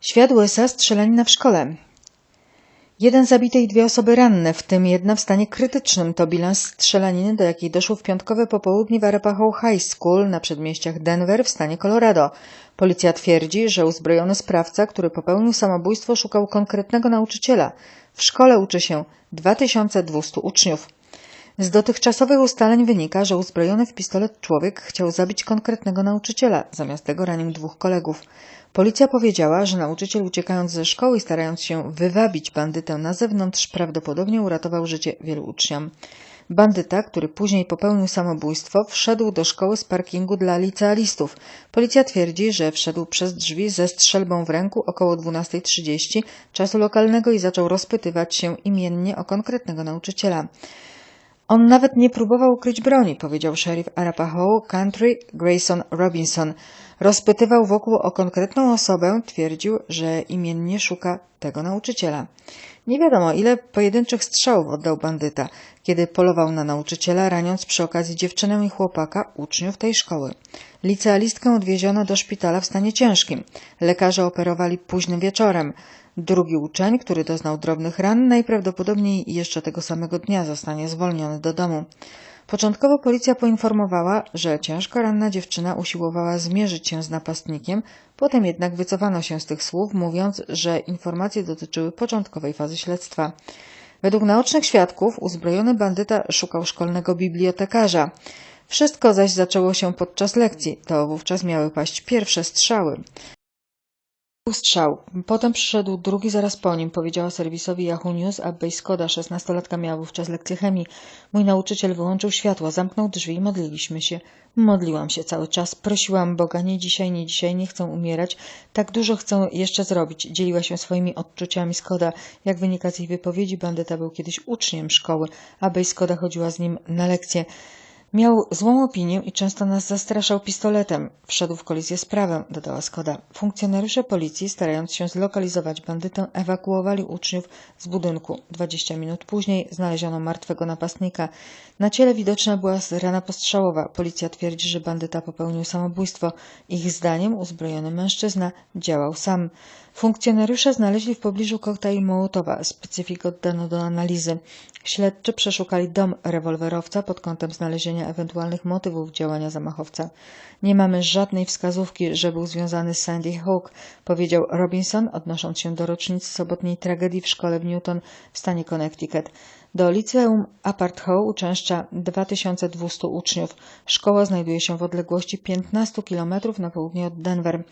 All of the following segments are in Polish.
Świat USA strzelanina w szkole. Jeden zabity i dwie osoby ranne, w tym jedna w stanie krytycznym. To bilans strzelaniny, do jakiej doszło w piątkowe popołudnie w Arapahoe High School na przedmieściach Denver w stanie Colorado. Policja twierdzi, że uzbrojony sprawca, który popełnił samobójstwo, szukał konkretnego nauczyciela. W szkole uczy się 2200 uczniów. Z dotychczasowych ustaleń wynika, że uzbrojony w pistolet człowiek chciał zabić konkretnego nauczyciela, zamiast tego ranił dwóch kolegów. Policja powiedziała, że nauczyciel uciekając ze szkoły i starając się wywabić bandytę na zewnątrz, prawdopodobnie uratował życie wielu uczniom. Bandyta, który później popełnił samobójstwo, wszedł do szkoły z parkingu dla licealistów. Policja twierdzi, że wszedł przez drzwi ze strzelbą w ręku około 12.30 czasu lokalnego i zaczął rozpytywać się imiennie o konkretnego nauczyciela. On nawet nie próbował ukryć broni, powiedział szeryf Arapahoe Country Grayson Robinson. Rozpytywał wokół o konkretną osobę, twierdził, że imiennie szuka tego nauczyciela. Nie wiadomo, ile pojedynczych strzałów oddał bandyta, kiedy polował na nauczyciela, raniąc przy okazji dziewczynę i chłopaka, uczniów tej szkoły. Licealistkę odwieziono do szpitala w stanie ciężkim. Lekarze operowali późnym wieczorem. Drugi uczeń, który doznał drobnych ran, najprawdopodobniej jeszcze tego samego dnia zostanie zwolniony do domu. Początkowo policja poinformowała, że ciężko ranna dziewczyna usiłowała zmierzyć się z napastnikiem, potem jednak wycofano się z tych słów, mówiąc, że informacje dotyczyły początkowej fazy śledztwa. Według naocznych świadków uzbrojony bandyta szukał szkolnego bibliotekarza. Wszystko zaś zaczęło się podczas lekcji. To wówczas miały paść pierwsze strzały. Strzał. Potem przyszedł drugi zaraz po nim. Powiedziała serwisowi Yahoo News Abbey Skoda. Szesnastolatka miała wówczas lekcję chemii. Mój nauczyciel wyłączył światło, zamknął drzwi i modliliśmy się. Modliłam się cały czas. Prosiłam Boga, nie dzisiaj, nie dzisiaj, nie chcę umierać. Tak dużo chcę jeszcze zrobić. Dzieliła się swoimi odczuciami Skoda. Jak wynika z jej wypowiedzi, bandyta był kiedyś uczniem szkoły. Abbey Skoda chodziła z nim na lekcje. Miał złą opinię i często nas zastraszał pistoletem. Wszedł w kolizję z prawem, dodała Skoda. Funkcjonariusze policji, starając się zlokalizować bandytę, ewakuowali uczniów z budynku. Dwadzieścia minut później znaleziono martwego napastnika. Na ciele widoczna była rana postrzałowa. Policja twierdzi, że bandyta popełnił samobójstwo. Ich zdaniem uzbrojony mężczyzna działał sam. Funkcjonariusze znaleźli w pobliżu koktajl Mołotowa. Specyfik oddano do analizy. Śledczy przeszukali dom rewolwerowca pod kątem znalezienia ewentualnych motywów działania zamachowca. Nie mamy żadnej wskazówki, że był związany z Sandy Hook, powiedział Robinson, odnosząc się do rocznicy sobotniej tragedii w szkole w Newton w stanie Connecticut. Do liceum Apart Hall uczęszcza 2200 uczniów. Szkoła znajduje się w odległości 15 km na południe od Denver.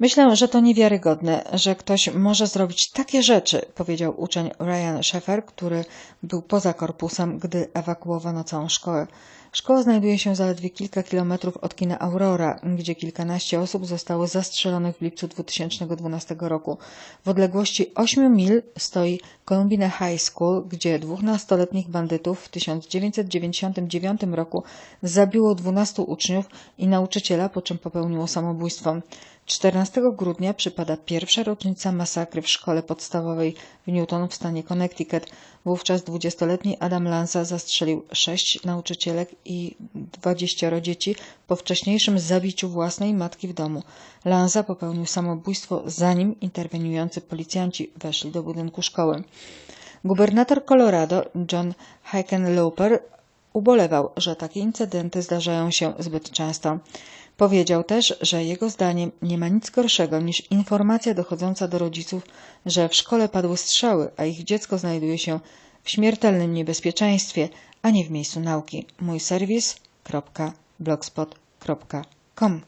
Myślę, że to niewiarygodne, że ktoś może zrobić takie rzeczy, powiedział uczeń Ryan Sheffer, który był poza korpusem, gdy ewakuowano całą szkołę. Szkoła znajduje się zaledwie kilka kilometrów od kina Aurora, gdzie kilkanaście osób zostało zastrzelonych w lipcu 2012 roku. W odległości 8 mil stoi Columbine High School, gdzie dwóch nastoletnich bandytów w 1999 roku zabiło 12 uczniów i nauczyciela, po czym popełniło samobójstwo. 14 grudnia przypada pierwsza rocznica masakry w szkole podstawowej w Newton w stanie Connecticut. Wówczas 20-letni Adam Lanza zastrzelił sześć nauczycielek i 20 dzieci po wcześniejszym zabiciu własnej matki w domu. Lanza popełnił samobójstwo zanim interweniujący policjanci weszli do budynku szkoły. Gubernator Colorado John Hickenlooper ubolewał, że takie incydenty zdarzają się zbyt często. Powiedział też, że jego zdaniem nie ma nic gorszego niż informacja dochodząca do rodziców, że w szkole padły strzały, a ich dziecko znajduje się w śmiertelnym niebezpieczeństwie, a nie w miejscu nauki. Mój serwis.blogspot.com